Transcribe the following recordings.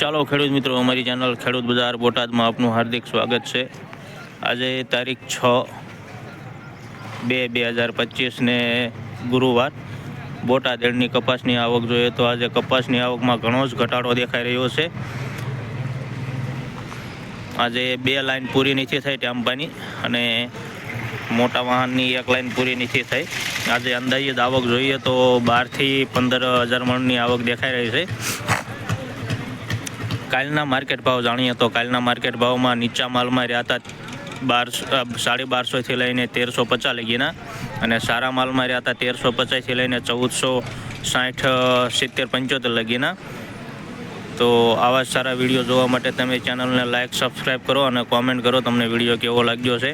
ચાલો ખેડૂત મિત્રો, અમારી ચેનલ ખેડૂત બજાર બોટાદમાં આપનું હાર્દિક સ્વાગત છે. આજે તારીખ છ બે બે હજાર પચીસને ગુરુવાર. બોટાદ એડની કપાસની આવક જોઈએ તો આજે કપાસની આવકમાં ઘણો જ ઘટાડો દેખાઈ રહ્યો છે. આજે બે લાઈન પૂરી નથી થઈ ટેમ્પાની અને મોટા વાહનની એક લાઈન પૂરી નથી થઈ. આજે અંદાજિત આવક જોઈએ તો બારથી પંદર હજાર મણની આવક દેખાઈ રહી છે. કાલના માર્કેટ ભાવ જાણીએ તો કાલના માર્કેટ ભાવમાં નીચા માલમાં રહ્યા હતા બારસો સાડી બારસોથી લઈને તેરસો પચાસ લગીના અને સારા માલમાં રહ્યા હતા તેરસો પચાસથી લઈને ચૌદસો સાઠ સિત્તેર, પંચોતેર લગીના. તો આવા સારા વીડિયો જોવા માટે તમે ચેનલને લાઇક સબસ્ક્રાઈબ કરો અને કોમેન્ટ કરો તમને વીડિયો કેવો લાગ્યો છે.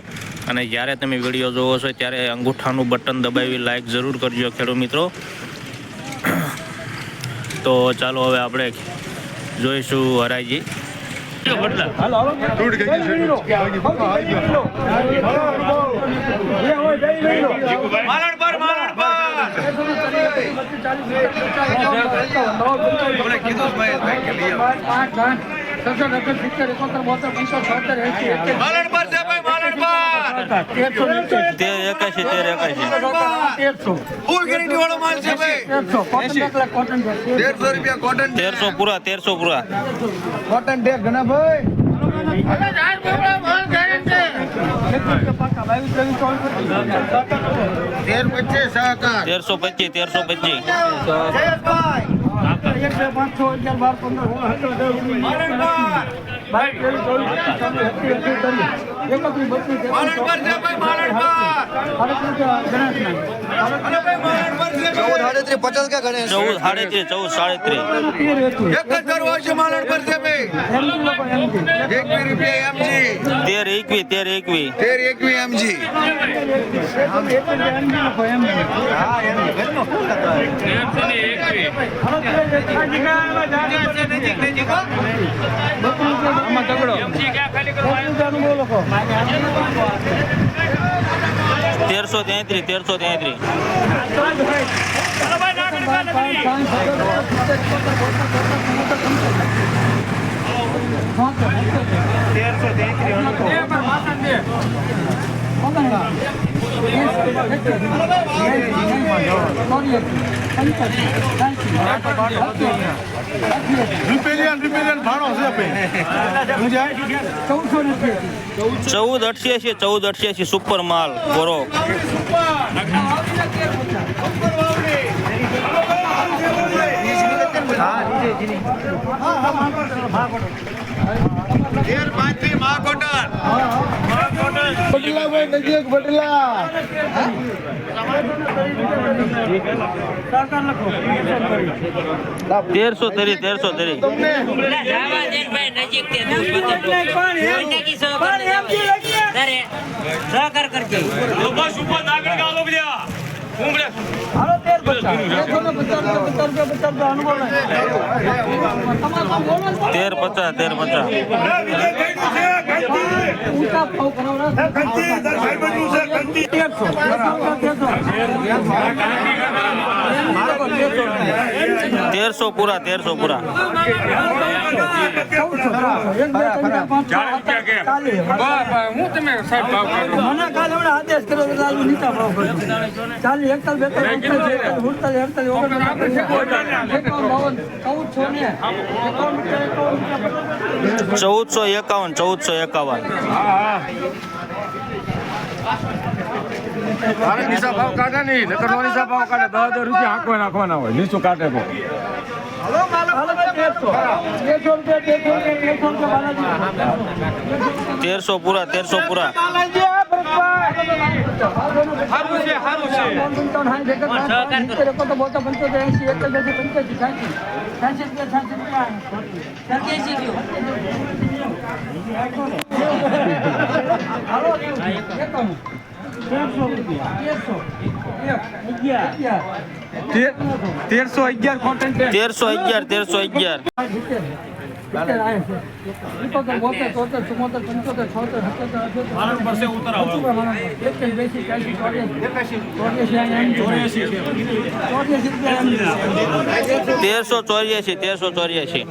અને જ્યારે તમે વીડિયો જોવો છો ત્યારે અંગૂઠાનું બટન દબાવી લાઇક જરૂર કરજો ખેડૂત મિત્રો. તો ચાલો હવે આપણે જોઈશું હરાજી. પાંચ પર માલણ પર. તમને કીધું જ મહેશભાઈ કે માલણ પર છે ભાઈ માલણ પર. તેર તેરસો પૂરા તેરસો પૂરા કોટન ટેક પચીસ તેરસો પચીસ પચીસ માલણ પર છે ચૌદ સાડત્રીસ પચાસ કે ગણેશ ચૌદ સાડત્રીસ ચૌદ સાડત્રીસ. એક જ કરવો છે માલણ પર છે તેર એકવી તેર એકવી. તેર એકવી એમજી તેરસો તેત્રીસ તેરસો તેત્રીસ તેરસો ભાઈ ચૌદ અઠ્યાસી ચૌદ અઠ્યાસી સુપર માલ ગોરો. તેર બદલા ભાઈ નજીક બદલા તેરસો તરી તેરસો તરી સહકાર કરજે. તેર પચાસ. તેર પચાસ છે તેરસો પૂરા તેરસો પૂરા. ચૌદસો એકાવન ચૌદસો એકાવન. તારે નીચા ભાવ કાઢે નહીં નકર નો નીચા ભાવ કાઢે. દસ હજાર રૂપિયા આંકવા નાખવાના હોય. નીચું કાઢે ભાઈ તેરસો પૂરા તેરસો પૂરા. હાલો તેરસો અગિયાર. તેરસો અગિયાર તેરસો અગિયાર તેરસો ચોર્યાસી. તેરસો ચોર્યાસી.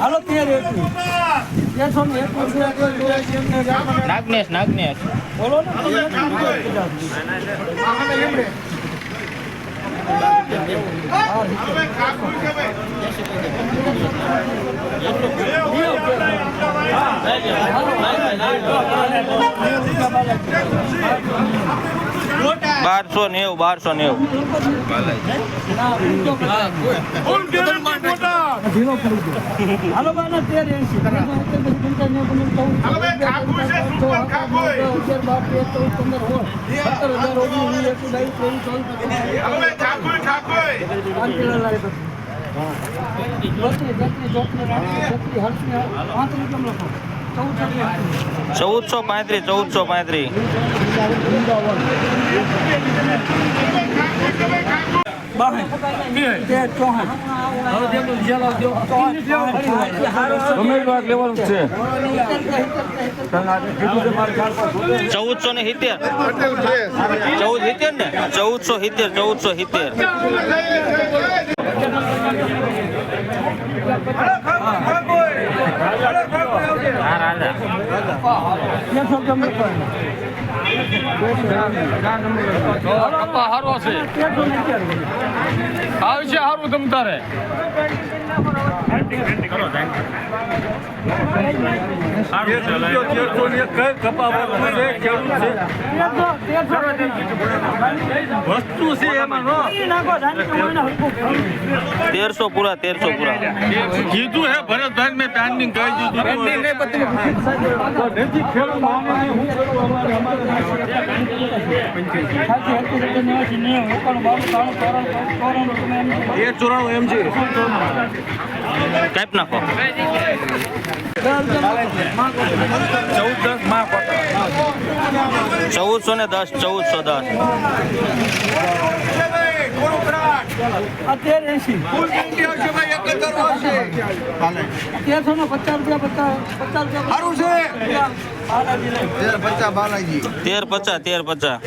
હાલો તેર નાગનેશ નાગનેશ. બોલો ને તમે એકવીસ રૂપિયા કીધા. બારસો નેવું બારસો નેવું. હાલો ચૌદ, અગિયાર, બાર, તેર, ચૌદ, પંદર, સોળ, સત્તર, અઢાર, ઓગણીસ, વીસ, એકવીસ, બાવીસ, ત્રેવીસ, ચોવીસ, લાગે તો. બત્રીસ, ચોત્રીસ, પાંત્રીસ, છત્રીસ, કેમ લખો? ચૌદસો પાંત્રીસ ચૌદસો પાંત્રીસ. ચૌદસો ને સિત્તેર. ચૌદ સિત્તેર ને? ચૌદસો સિત્તેર ચૌદસો સિત્તેર તેરસો કેમ લખો? કપા હારો છે આવશે હારું તમ તારે. વસ્તુ છે એમાં. તેરસો પૂરા તેરસો પૂરા કીધું હે ભરતભાઈ મેં પેન્ડિંગ કહી દીધું. એક ચોરાણું એમ છે કાપ નાખો. ચૌદ દસ ચૌદસો ને દસ ચૌદસો દસ. તેરસો ને પચાસ રૂપિયા પચાસ રૂપિયા તેર પચાસ તેર પચાસ.